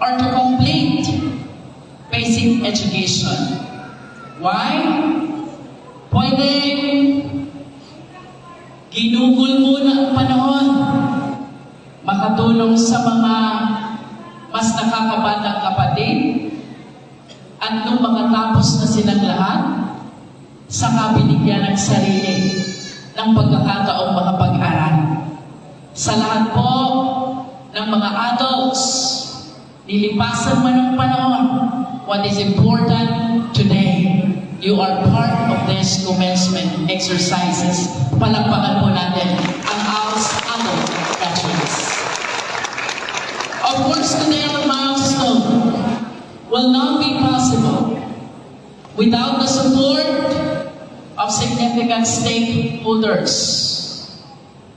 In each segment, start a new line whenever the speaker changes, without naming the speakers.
or to complete basic education. Why? Pwede ginugol muna ang panahon makatulong sa mga mas nakakabatang kapatid at nung mga tapos na silang lahat, saka binigyan ng sarili ng pagkakataong makapag-aral. Sa lahat po ng mga adults, nilipasan man ang panahon, what is important today, you are part of this commencement exercises. Palakpakan po natin ang ALS adult graduates. Of course, today our milestone will not be possible without the support of significant stakeholders.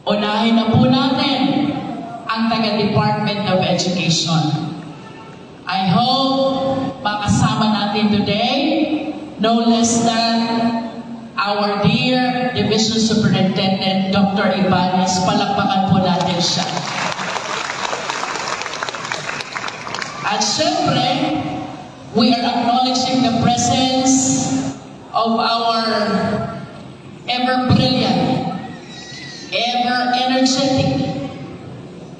Unahin na po natin ang taga-Department of Education. I hope makasama natin today no less than our dear Division Superintendent Dr. Ibanez. Palakpakan po natin siya. At syempre, we are acknowledging the presence of our ever-brilliant, ever-energetic,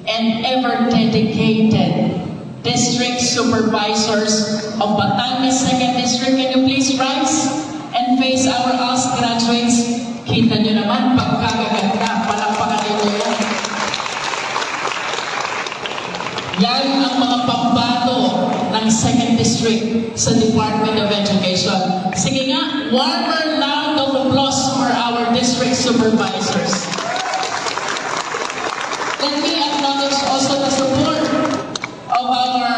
and ever-dedicated district supervisors of Batangas 2nd District. Can you please rise and face our ALS graduates? Kita nyo naman, pagkagaganda. Palakpakan ninyo yan. Yan ang mga pambato ng 2nd District sa Department of Education. Sige nga, warmer round of applause for our district supervisors. Let me acknowledge also the support of our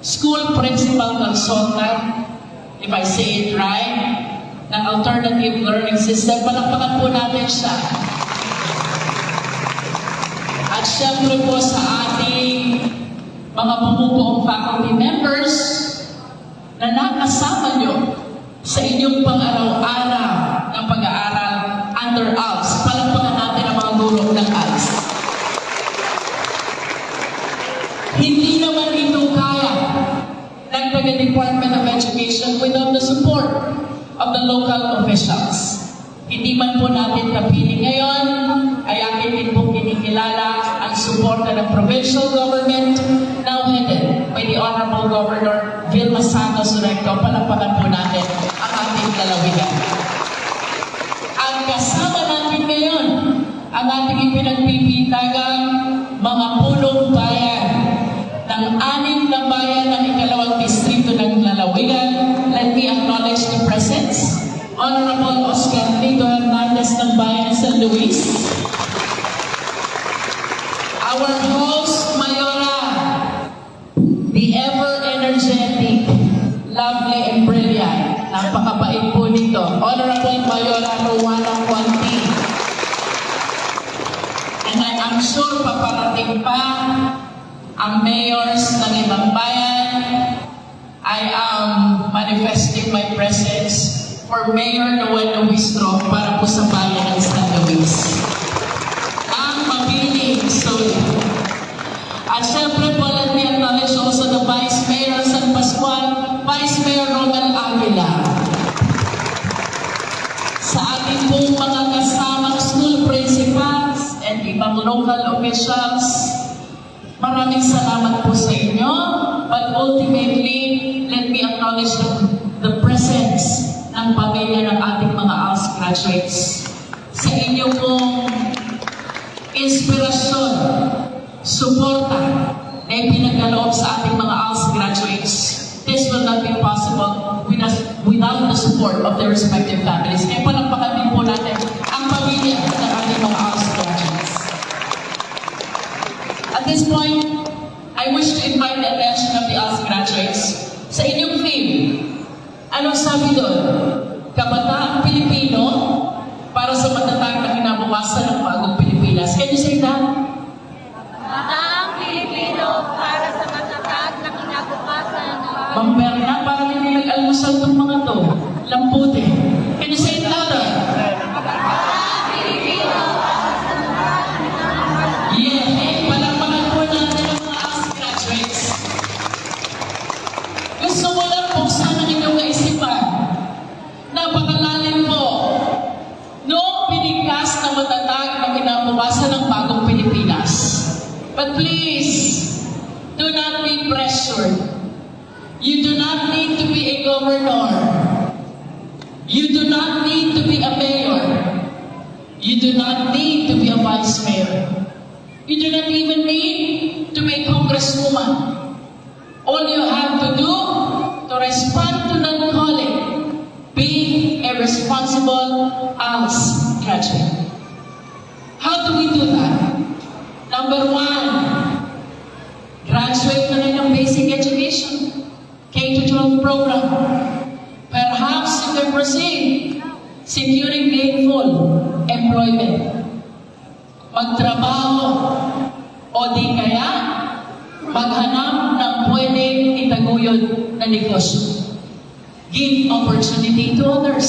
school principal consultant, if I say it right, ng alternative learning system. Palakpakan po natin siya. At syempre po sa ating mga bumubuong faculty members na nakasama nyo sa inyong pang-araw-araw ng pag-aaral under ALS. Palakpakan natin ang mga guro ng ALS. Hindi naman ng taga-Department of Education without the support of the local officials. Hindi man po natin kapiling ngayon, ay akin din po kinikilala ang suporta ng provincial government now headed by the Honorable Governor Vilma Santos Recto. Palakpakan po natin ang ating lalawigan. Ang kasama natin ngayon, ang ating ipinagpipitagang mga pulong bayan ng anim na bayan ng ikalawang distrito ng lalawigan. Let me acknowledge the presence. Honorable Oscar Lito Hernandez ng Bayan San Luis. Our host, Mayora, the ever-energetic, lovely and brilliant. Napakabait po nito. Honorable Mayora Rowano Quanti. And I am sure paparating pa ang mayors ng ibang bayan. I am manifesting my presence for Mayor Noel Luistro para po sa bayan ng San Luis. Ang mabiling soya. At syempre po, let me acknowledge also the Vice Mayor San Pascual, Vice Mayor Romel Aguila. Sa ating pong mga kasamang school principals and ibang local officials, maraming salamat po sa inyo. But ultimately, let me acknowledge the, the presence ng pamilya ng ating mga ALS graduates. Sa inyo pong inspirasyon, suporta na ipinagkaloob sa ating mga ALS graduates. This will not be possible without, without the support of their respective families. Kaya palakpakan din po natin ang pamilya ng ating mga ALS graduates. At this point, I wish to invite the attention of the ALS graduates sa inyong theme. Anong sabi doon? Kabataang Pilipino para sa matatag na kinabukasan ng bagong Pilipinas. Can you say that?
Mataang Pilipino para sa matatag na kinabukasan ng
Ma'am Berna, parang hindi nag-almusal itong mga to. Lamputi. Can you say it louder? But please, do not be pressured. You do not need to be a governor. You do not need to be a mayor. You do not need to be a vice mayor. You do not even need to be a congresswoman. All you have to do to respond to that calling, be a responsible ALS graduate. How do we do that? Number one, program. Perhaps you can proceed securing gainful employment. Magtrabaho o di kaya maghanap ng pwedeng itaguyod na negosyo. Give opportunity to others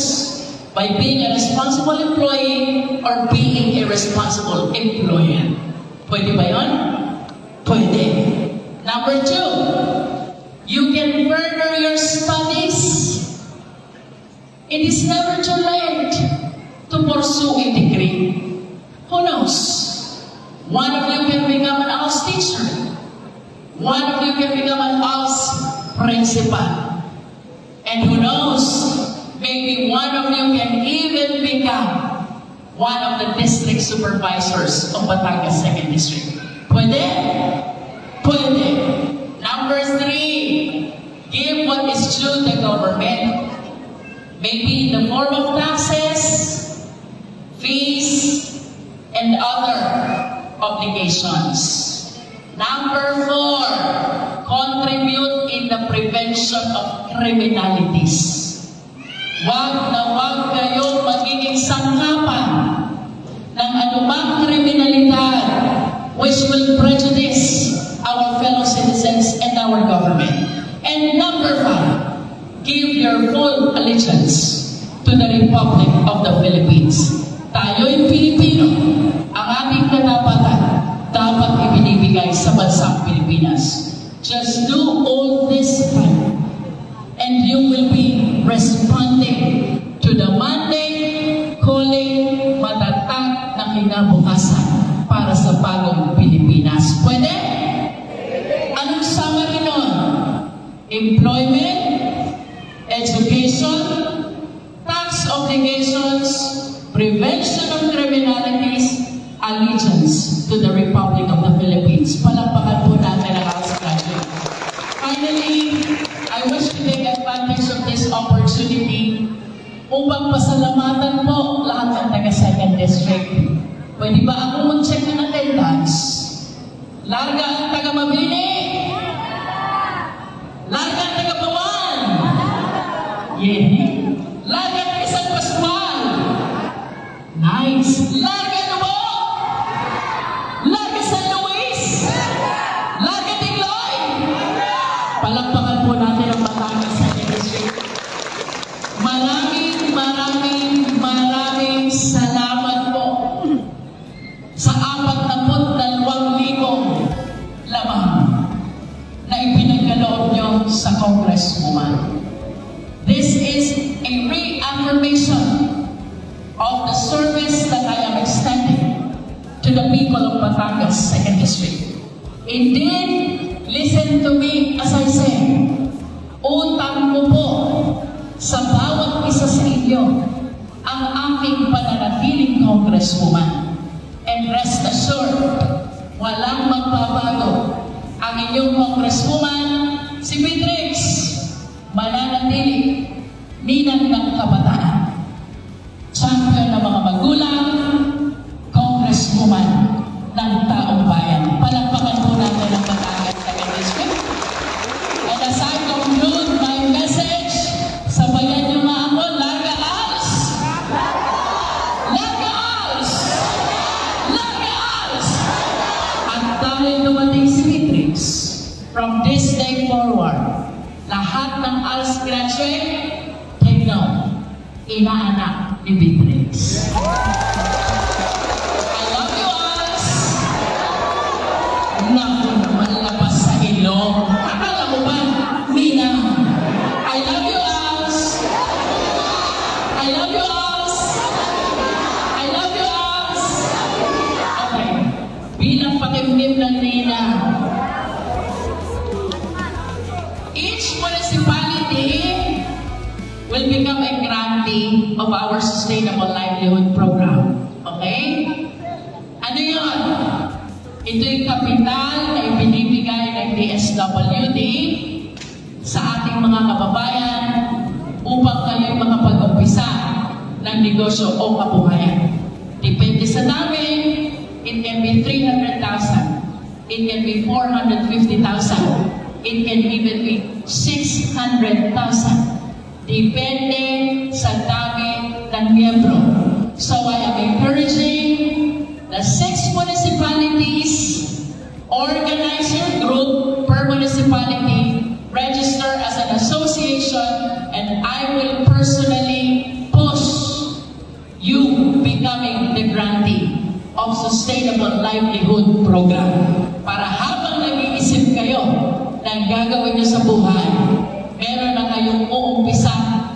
by being a responsible employee or being a responsible employer. Pwede ba yun? Pwede. Number two, your studies. It is never too late to pursue a degree. Who knows? One of you can become an ALS teacher. One of you can become an ALS principal. And who knows? Maybe one of you can even become one of the district supervisors of Batangas Second District. Pwede? Pwede. Number three, give what is due the government. Maybe in the form of taxes, fees, and other obligations. Number four, contribute in the prevention of criminalities. Huwag na huwag kayong magiging sangkapan ng anumang kriminalidad which will prejudice our fellow citizens and our government. And number five, give your full allegiance to the Republic of the Philippines. Tayo'y Pilipino. Ang ating katapatan dapat ibinibigay sa bansang Pilipinas. Just do all this right and you will be responding to the mandate, calling, matatag na kinabukasan para sa bagong Pilipinas. Pwede? Employment, education, tax obligations, prevention of criminalities, allegiance to the Republic of the Philippines. Palakpakan po natin ang House Graduate. Finally, I wish to take advantage of this opportunity upang pasalamatan po lahat ng taga Second District. Pwede ba ako mag-check ng attendance? Larga ang taga Mabini! Larga ang taga Bawan! Yeah. Larga ang taga San Pascual! Nice! Larga ano mo? Larga San Luis! Larga Tigloy! Palakpakan po people of Batangas Second District. Indeed, listen to me as I say, utang ko po sa bawat isa sa inyo ang aking pananatiling congresswoman. And rest assured, walang magbabago ang inyong congresswoman, si Beatrix, mananatili, ninang ng kabataan inaanak ni Big Rex. I love you alls! Naku naman labas sa ilong. Akala mo ba, Mina? I love you alls! I love you alls! I love you alls! Okay, bilang pakimim ng Nina, each municipality will become a grand ALS! livelihood program. Okay? Ano yun? Ito yung kapital na ibinibigay ng DSWD sa ating mga kababayan upang kayo'y makapag-umpisa ng negosyo o kabuhayan. Depende sa dami, it can be 300,000, it can be 450,000, it can even be 600,000. Depende sa dami ng miyembro. So I am encouraging the six municipalities, organize your group per municipality, register as an association, and I will personally push you becoming the grantee of Sustainable Livelihood Program. Para habang nag-iisip kayo ng gagawin niyo sa buhay, meron na kayong uumpisa kabuhayan.